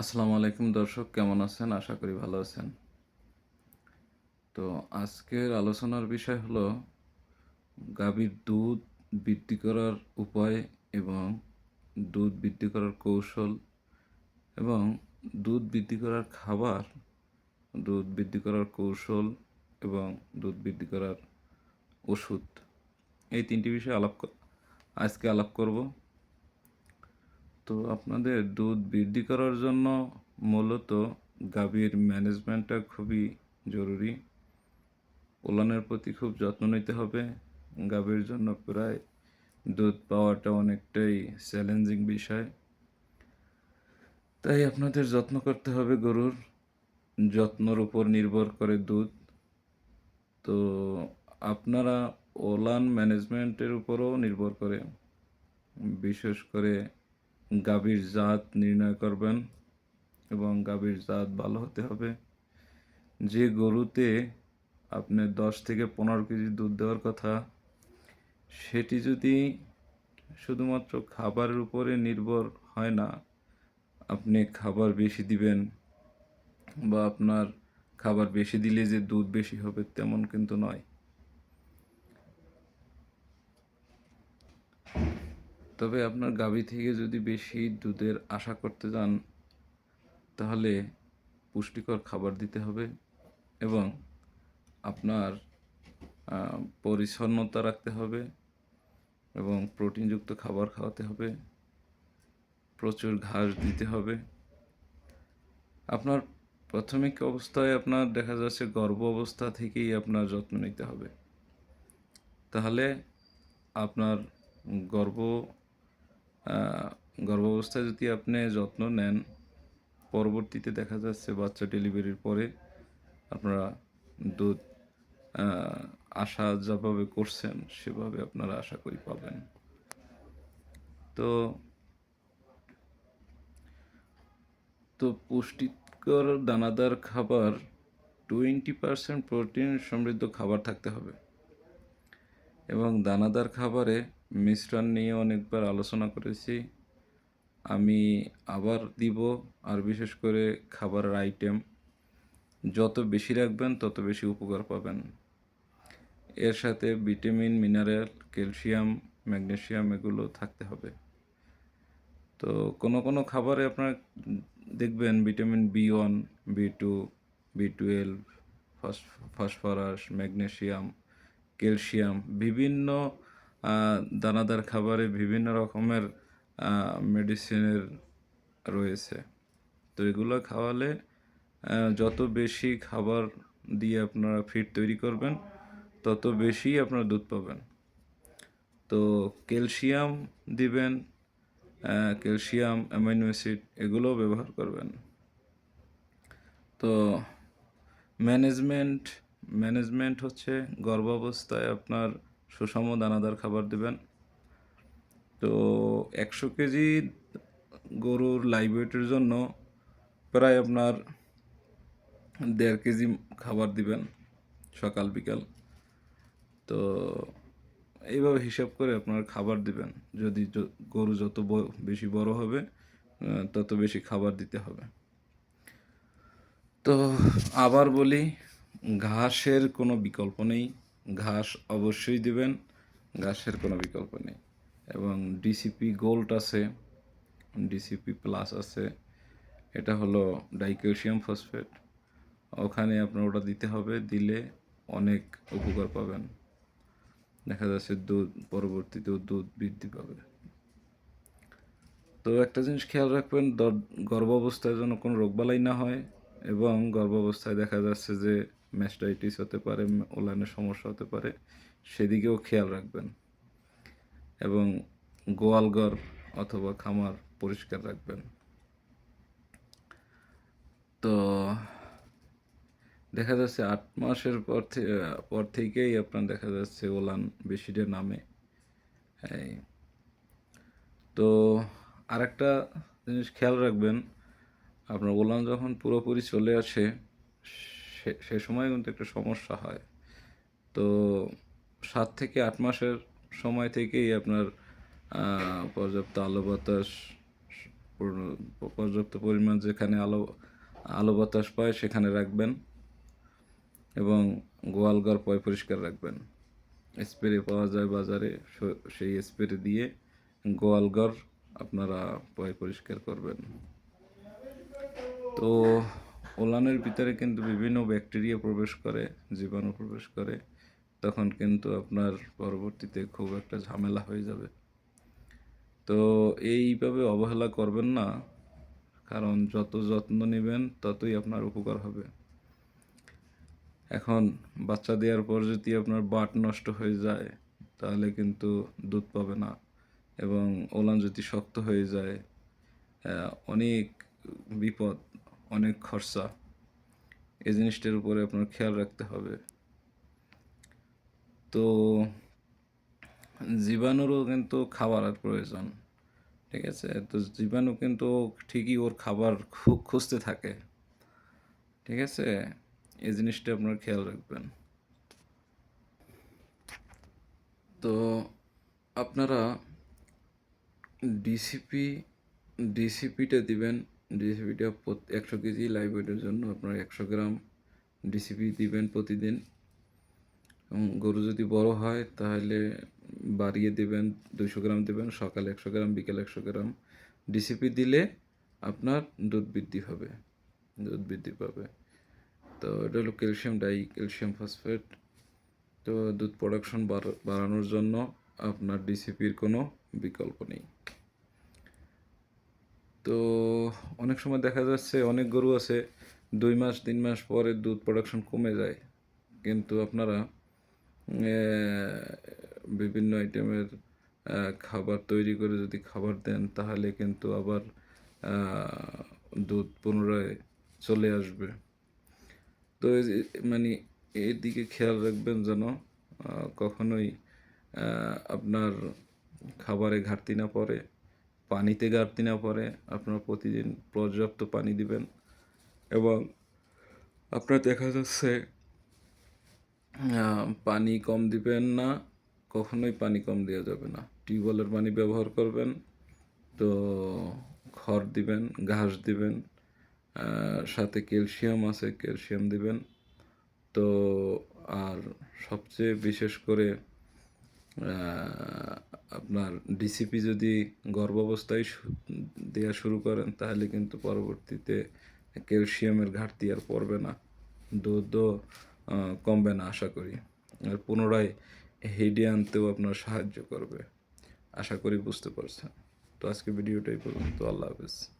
আসসালামু আলাইকুম দর্শক, কেমন আছেন? আশা করি ভালো আছেন। তো আজকের আলোচনার বিষয় হলো গাভীর দুধ বৃদ্ধি করার উপায় এবং দুধ বৃদ্ধি করার কৌশল এবং দুধ বৃদ্ধি করার খাবার, দুধ বৃদ্ধি করার কৌশল এবং দুধ বৃদ্ধি করার ওষুধ। এই তিনটি বিষয়ে আলাপ আজকে আলাপ করব। তো আপনাদের দুধ বৃদ্ধি করার জন্য মূলত গাভীর ম্যানেজমেন্টটা খুবই জরুরি। ওলানের প্রতি খুব যত্ন নিতে হবে। গাভীর জন্য প্রায় দুধ পাওয়াটা অনেকটাই চ্যালেঞ্জিং বিষয়। তাই আপনাদের যত্ন করতে হবে গরুর। যত্নর উপর নির্ভর করে দুধ। তো আপনারা ওলান ম্যানেজমেন্টের উপরও নির্ভর করে। বিশেষ করে গাভীর জাত নির্ণয় করবেন এবং গাভীর জাত ভালো হতে হবে। যে গরুতে আপনি দশ থেকে পনেরো কেজি দুধ দেওয়ার কথা, সেটি যদি শুধুমাত্র খাবারের উপরে নির্ভর হয় না, আপনি খাবার বেশি দিবেন বা আপনার খাবার বেশি দিলে যে দুধ বেশি হবে, তেমন কিন্তু নয়। তবে আপনার গাভী থেকে যদি বেশি দুধের আশা করতে যান, তাহলে পুষ্টিকর খাবার দিতে হবে এবং আপনার পরিচ্ছন্নতা রাখতে হবে এবং প্রোটিনযুক্ত খাবার খাওয়াতে হবে, প্রচুর ঘাস দিতে হবে। আপনার প্রাথমিক অবস্থায় আপনার দেখা যাচ্ছে গর্ভ অবস্থা থেকেই আপনার যত্ন নিতে হবে। তাহলে আপনার গর্ভ গর্ভাবস্থায় যদি আপনি যত্ন নেন, পরবর্তীতে দেখা যাচ্ছে বাচ্চা ডেলিভারির পরে আপনারা দুধ আশা যেভাবে করছেন, সেভাবে আপনারা আশা করি পাবেন। তো তো পুষ্টিকর দানাদার খাবার টোয়েন্টি পার্সেন্ট প্রোটিন সমৃদ্ধ খাবার থাকতে হবে। এবং দানাদার খাবারে মিশ্রণ নিয়ে অনেকবার আলোচনা করেছি। আমি আবার দিব, আর বিশেষ করে খাবারের আইটেম যত বেশি রাখবেন, তত বেশি উপকার পাবেন। এর সাথে ভিটামিন মিনারেল ক্যালসিয়াম ম্যাগনেশিয়াম এগুলো থাকতে হবে। তো কোনো কোনো খাবারে আপনার দেখবেন vitamin B one B two B twelve phosphorus magnesium calcium বিভিন্ন দানাদার খাবারে বিভিন্ন রকমের মেডিসিনের রয়েছে। তো এগুলো খাওয়ালে যত বেশি খাবার দিয়ে আপনারা ফিড তৈরি করবেন, তত বেশি আপনারা দুধ পাবেন। তো ক্যালসিয়াম দিবেন ক্যালসিয়াম অ্যামাইনো অ্যাসিড এগুলোও ব্যবহার করবেন। তো ম্যানেজমেন্ট ম্যানেজমেন্ট হচ্ছে গর্ভাবস্থায় আপনার সুষম দানাদার খাবার দিবেন। তো একশো কেজি গরুর লাইভ ওয়েটের জন্য প্রায় আপনার দেড় কেজি খাবার দিবেন সকাল, বিকাল। তো এইভাবে হিসাব করে আপনার খাবার দিবেন। যদি গরু যত বেশি বড় হবে তত বেশি খাবার দিতে হবে। তো আবার বলি, ঘাসের কোনো বিকল্প নেই। ঘাস অবশ্যই দেবেন, ঘাসের কোনো বিকল্প নেই। এবং ডিসিপি গোল্ড আছে ডিসিপি প্লাস আছে, এটা হলো ডাইক্যালসিয়াম ফসফেট ওখানে আপনার ওটা দিতে হবে, দিলে অনেক উপকার পাবেন। দেখা যাচ্ছে দুধ, পরবর্তীতেও দুধ বৃদ্ধি পাবে। তো একটা জিনিস খেয়াল রাখবেন গর্ভাবস্থায় যেন কোনো রোগবালাই না হয়, এবং গর্ভাবস্থায় দেখা যাচ্ছে যে ম্যাস্টাইটিস হতে পারে ওলানের সমস্যা হতে পারে, সেদিকেও খেয়াল রাখবেন। এবং গোয়ালঘর অথবা খামার পরিষ্কার রাখবেন। তো দেখা যাচ্ছে আট মাসের পর পর থেকেই আপনার দেখা যাচ্ছে ওলান বেশিটা নামে। তো আরেকটা জিনিস খেয়াল রাখবেন, আপনার ওলান যখন পুরোপুরি চলে আসে সে- সময় কিন্তু একটা সমস্যা হয়। তো সাত থেকে আট মাসের সময় থেকেই আপনার পর্যাপ্ত আলো বাতাস পর্যাপ্ত পরিমাণ যেখানে আলো আলো বাতাস পায় সেখানে রাখবেন এবং গোয়ালঘর পয় পরিষ্কার রাখবেন। স্প্রে পাওয়া যায় বাজারে সেই স্প্রে দিয়ে গোয়ালঘর আপনারা পয় পরিষ্কার করবেন। তো ওলানের ভিতরে কিন্তু বিভিন্ন ব্যাকটেরিয়া প্রবেশ করে, জীবাণু প্রবেশ করে। তখন কিন্তু আপনার পরবর্তীতে খুব একটা ঝামেলা হয়ে যাবে। তো এইভাবে অবহেলা করবেন না, কারণ যত যত্ন নেবেন ততই আপনার উপকার হবে। এখন বাচ্চা দেওয়ার পর যদি আপনার বাট নষ্ট হয়ে যায়, তাহলে কিন্তু দুধ পাবে না এবং ওলান যদি শক্ত হয়ে যায় অনেক বিপদ অনেক খরচা। এই জিনিসটার উপরে আপনার খেয়াল রাখতে হবে। তো জীবাণুরও কিন্তু খাবারের প্রয়োজন, ঠিক আছে? তো জীবাণু কিন্তু ঠিকই ওর খাবার খু- খুঁজতে থাকে, ঠিক আছে? এই জিনিসটা আপনার খেয়াল রাখবেন। তো আপনারা ডিসিপি ডিসিপিটা দিবেন ডিসিপিটা একশো কেজি লাইভ ওয়েটের জন্য আপনার একশো গ্রাম ডিসিপি দিবেন প্রতিদিন। এবং গরু যদি বড় হয়, তাহলে বাড়িয়ে দেবেন দুশো গ্রাম দেবেন, সকালে একশো গ্রাম, বিকেল একশো গ্রাম। ডিসিপি দিলে আপনার দুধ বৃদ্ধি হবে, দুধ বৃদ্ধি পাবে। তো এটা হলো ক্যালসিয়াম ডাই, ক্যালসিয়াম ফসফেট। তো দুধ প্রোডাকশন বাড়ানোর জন্য আপনার ডিসিপির কোনো বিকল্প নেই। তো অনেক সময় দেখা যাচ্ছে অনেক গরু আছে, দুই মাস, তিন মাস পরে দুধ প্রোডাকশন কমে যায়। কিন্তু আপনারা বিভিন্ন আইটেমের খাবার তৈরি করে যদি খাবার দেন, তাহলে কিন্তু আবার দুধ পুনরায় চলে আসবে। তো মানে এর দিকে খেয়াল রাখবেন যেন কখনোই আপনার খাবারে ঘাটতি না পড়ে। পানিতে ঘাটতি না পড়ে আপনার প্রতিদিন পর্যাপ্ত পানি দিবেন এবং আপনার দেখা যাচ্ছে পানি কম দিবেন না, কখনোই পানি কম দেওয়া যাবে না। টিউবওয়েলের পানি ব্যবহার করবেন, তো খড় দিবেন, ঘাস দিবেন সাথে ক্যালসিয়াম আছে, ক্যালসিয়াম দিবেন। তো আর সবচেয়ে বিশেষ করে আপনার ডিসিপি যদি গর্ভাবস্থায় দেওয়া শুরু করেন, তাহলে কিন্তু পরবর্তীতে ক্যালসিয়ামের ঘাটতি আর পড়বে না। দুধও কমবে না, আশা করি। আর পুনরায় হেডে আনতেও আপনার সাহায্য করবে। আশা করি বুঝতে পারছেন। তো আজকে ভিডিওটাই পর্যন্ত। আল্লাহ হাফেজ।